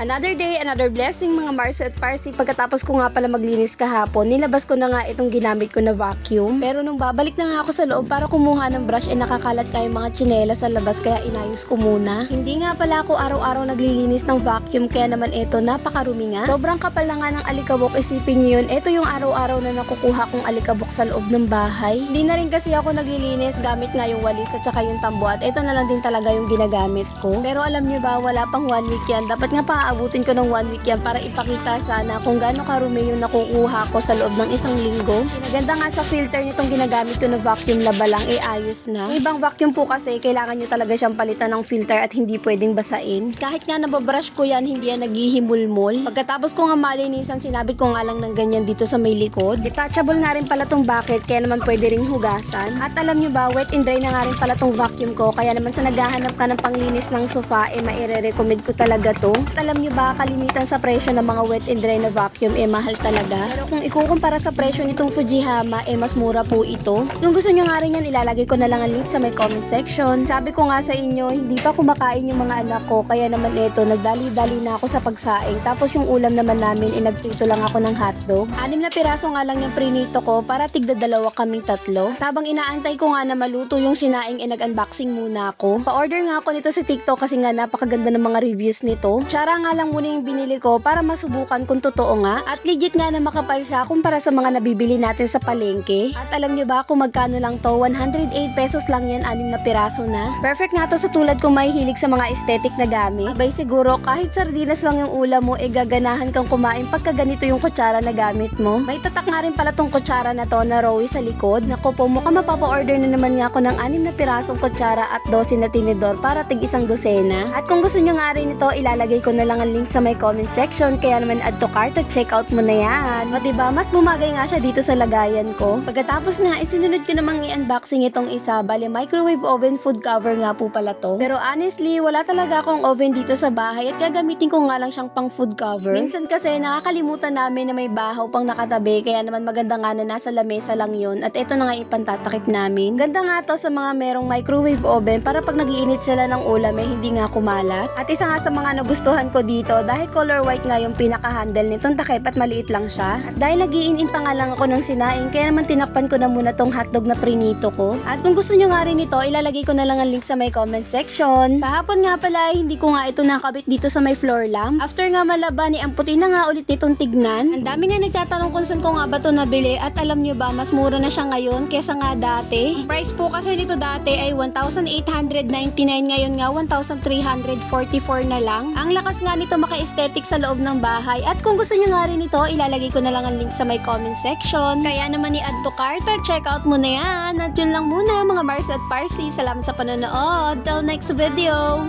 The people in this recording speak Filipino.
Another day, another blessing mga Mars at Parsi. Pagkatapos ko nga pala maglinis kahapon, nilabas ko na nga itong ginamit ko na vacuum. Pero nung babalik na nga ako sa loob para kumuha ng brush, eh nakakalat ka yung mga tsinela sa labas kaya inayos ko muna. Hindi nga pala ako araw-araw naglilinis ng vacuum kaya naman ito napakarumi nga. Sobrang kapal na nga ng alikabok, isipin nyo yun. Ito yung araw-araw na nakukuha kong alikabok sa loob ng bahay. Hindi na rin kasi ako naglilinis gamit nga yung walis at saka yung tambo at ito na lang din talaga yung ginagamit ko. Pero alam nyo ba, wala pang one week yan. Dapat nga paaabutin ko ng one week yan para ipakita sana kung gaano karumi yung nakukuha ko sa loob ng isang linggo. Pinaganda nga sa filter nitong ginagamit ko na vacuum laba lang, eh ayos na. Yung ibang vacuum po kasi, kailangan nyo talaga siyang palitan ng filter at hindi pwedeng basain. Kahit nga nababrush ko yan, hindi yan naghihimulmol. Pagkatapos ko nga malinisan, sinabit ko nga lang ng ganyan dito sa may likod. Detachable nga rin pala tong bucket, kaya naman pwede ring hugasan. At alam nyo ba, wet and dry na nga rin pala tong vacuum ko, kaya naman sa naghahanap ka ng panglinis ng sofa, eh maire-recommend ko talaga to. At alam nyo ba, kalimitan sa presyo ng mga wet and dry na vacuum, eh mahal talaga. Pero kung ikukumpara sa presyo nitong Fujihama, eh mas mura po ito. Kung gusto nyo nga rin yan, ilalagay ko na lang ang link sa may comment section. Sabi ko nga sa inyo, hindi pa kumakain yung mga anak ko, kaya naman ito, nagdali-dali na ako sa pagsaing. Tapos yung ulam naman namin, eh lang ako ng hotdog. Anim na piraso nga lang yung prinito ko para tigda dalawa kaming tatlo. Tabang inaantay ko nga na maluto yung sinaing, eh nag-unboxing muna ako. Pa-order nga ako nito sa TikTok kasi nga napakaganda ng mga reviews nito. Tsara nga lang muna yung binili ko para masubukan kung totoo nga. At legit nga na makapal siya kumpara sa mga nabibili natin sa palengke. At alam nyo ba kung magkano lang to? 108 pesos lang yan, anim na piraso na. Perfect nga to sa tulad kung may hilig sa mga aesthetic na gamit. Abay siguro kahit sardinas lang yung ulam mo, eh gaganahan kang kumain pagka ganito yung kutsara na gamit mo. May tatak nga rin pala tong kutsara na to na Rowie sa likod. Naku po, mukhang mapapa-order na naman nga ako ng anim na pirasong kutsara at 12 na tinidor para tig isang dosena. At kung gusto nyo nga rin ito, ilalagay ko na lang ang link sa may comment section. Kaya naman add to cart at check out mo na yan. O diba, mas bumagay nga siya dito sa lagayan ko. Pagkatapos nga, isinunod ko namang i-unboxing itong isa. Bale, microwave oven food cover nga po pala to. Pero honestly, wala talaga akong oven dito sa bahay at gagamitin ko nga lang siyang pang food cover. Minsan kasi nakakalimutan namin na may bahaw pang nakatabi kaya naman maganda nga na nasa lamesa lang yon at ito na nga ipantatakip namin. Ganda nga to sa mga merong microwave oven para pag nagiinit sila ng ulam eh hindi nga kumalat. At isa nga sa mga nagustuhan ko dito dahil color white nga yung pinaka-handle nitong takip at maliit lang siya. Dahil nagiinin pa nga lang ako ng sinaing kaya naman tinakpan ko na muna tong hotdog na prinito ko. At kung gusto nyo nga rin ito, ilalagay ko na lang ang link sa may comment section. Kahapon nga pala eh, hindi ko nga ito nakabit dito sa may floor lamp. After nga malaba ni amputin na nga ulit nitong tignan. Ang dami nga nagtatanong kung saan ko nga ba ito nabili at alam nyo ba mas mura na siya ngayon kesa nga dati. Ang price po kasi nito dati ay 1,899 ngayon nga 1,344 na lang. Ang lakas nga nito maka-aesthetic sa loob ng bahay at kung gusto nyo nga rin ito, ilalagay ko na lang ang link sa may comment section. Kaya naman ni add to cart at check out mo na yan. At yun lang muna mga Mars at Parsi. Salamat sa panonood. Till next video!